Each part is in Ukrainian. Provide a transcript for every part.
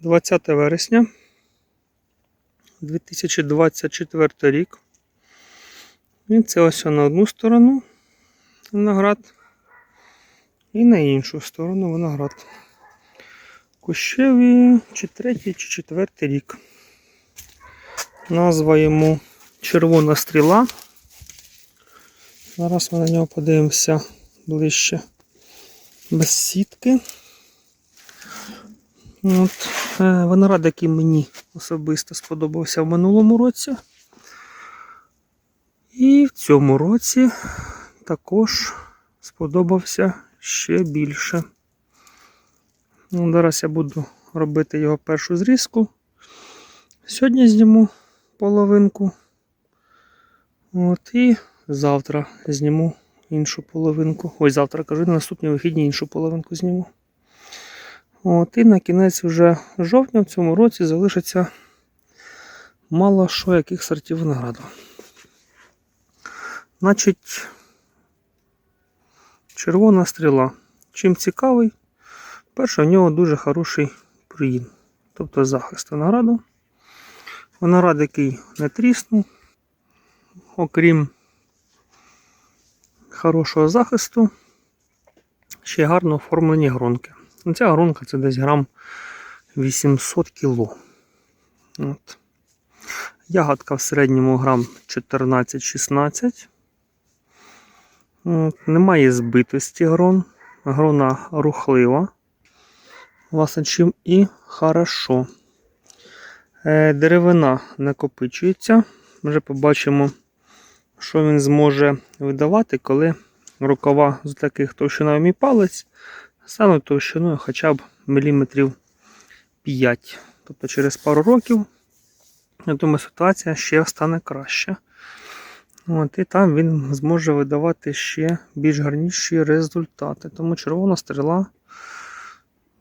20 вересня 2024 рік. І це ось на одну сторону виноград. І на іншу сторону виноград. Кущеві чи третій, чи четвертий рік. Назва йому червона стріла. Зараз ми на нього подивимося ближче. Без сітки. От, виноград, який мені особисто сподобався в минулому році. І в цьому році також сподобався ще більше. Ну, зараз я буду робити його першу зрізку. Сьогодні зніму половинку. От, і завтра зніму іншу половинку. Ой, завтра кажу, на наступні вихідні іншу половинку зніму. От, і на кінець вже жовтня в цьому році залишиться мало що яких сортів винограду. Значить, червона стріла. Чим цікавий? Перше, у нього дуже хороший приїм, тобто захист винограду. Виноград, який не тріснув, окрім хорошого захисту, ще гарно оформлені гронки. Ну, Ця гронка це десь грам 800 кіло. От. Ягодка в середньому грам 14-16. Немає збитості грон. Грона рухлива. Власне, чим і хорошо. Е, Деревина накопичується. Вже побачимо, що він зможе видавати, коли рукава з таких товщиною мій палець стануть товщиною хоча б міліметрів 5. Тобто через пару років, я думаю, ситуація ще стане краще. От, І там він зможе видавати ще більш гарніші результати. Тому червона стріла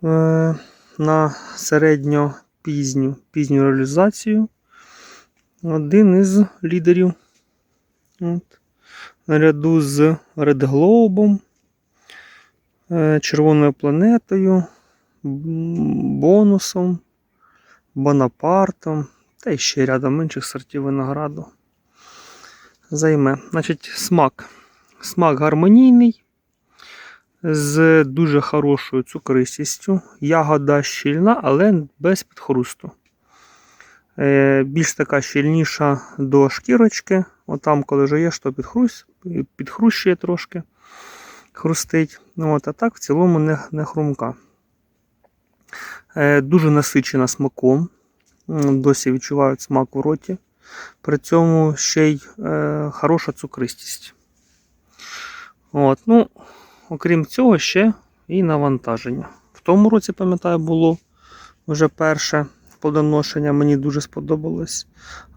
е, на середньо пізню, пізню реалізацію. Один із лідерів. От. Наряду з Red Globe, червоною планетою, бонусом, Бонапартом та ще рядом інших сортів винограду. Займе. Значить, смак. Смак гармонійний, з дуже хорошою цукристістю. Ягода щільна, але без підхрусту. Е, Більш така щільніша до шкірочки. Отам, коли жуєш, то підхрущує трошки, хрустить. Ну, От, а так в цілому не, не хрумка. Е, Дуже насичена смаком. Досі відчувають смак у роті. При цьому ще й е, хороша цукристість. От, ну, окрім цього, ще і навантаження. В тому році, пам'ятаю, було вже перше плодоношення, мені дуже сподобалось.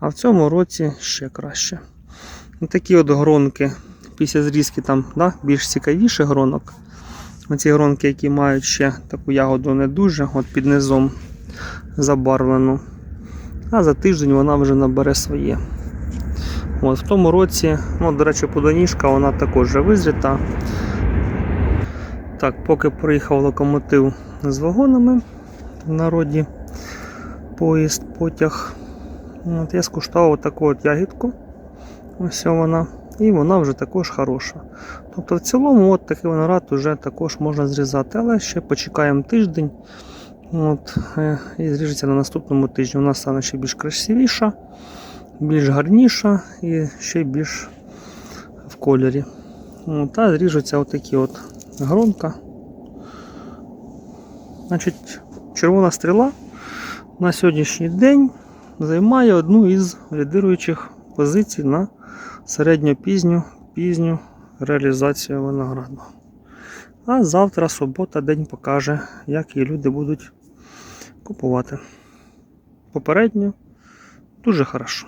А в цьому році ще краще. Такі от гронки після зрізки там да, більш цікавіше гронок. Оці гронки, які мають ще таку ягоду не дуже, от під низом забарвлену. А за тиждень вона вже набере своє. От, В тому році, ну, до речі, подоніжка вона також вже визріта. Так, поки приїхав локомотив з вагонами в народі поїзд, потяг. От Я скуштував таку от ягідку. Ось вона. І вона вже також хороша. Тобто в цілому от такий виноград вже також можна зрізати, але ще почекаємо тиждень. От, е, І зріжеться на наступному тижні. Вона стане ще більш красивіша, більш гарніша і ще більш в кольорі. От, Та зріжуться отакі от гронка. Значить, червона стріла на сьогоднішній день займає одну із лідируючих позицій на середньопізню пізню реалізацію винограду. А завтра субота день покаже, як її люди будуть купувати. Попередньо дуже хорошо.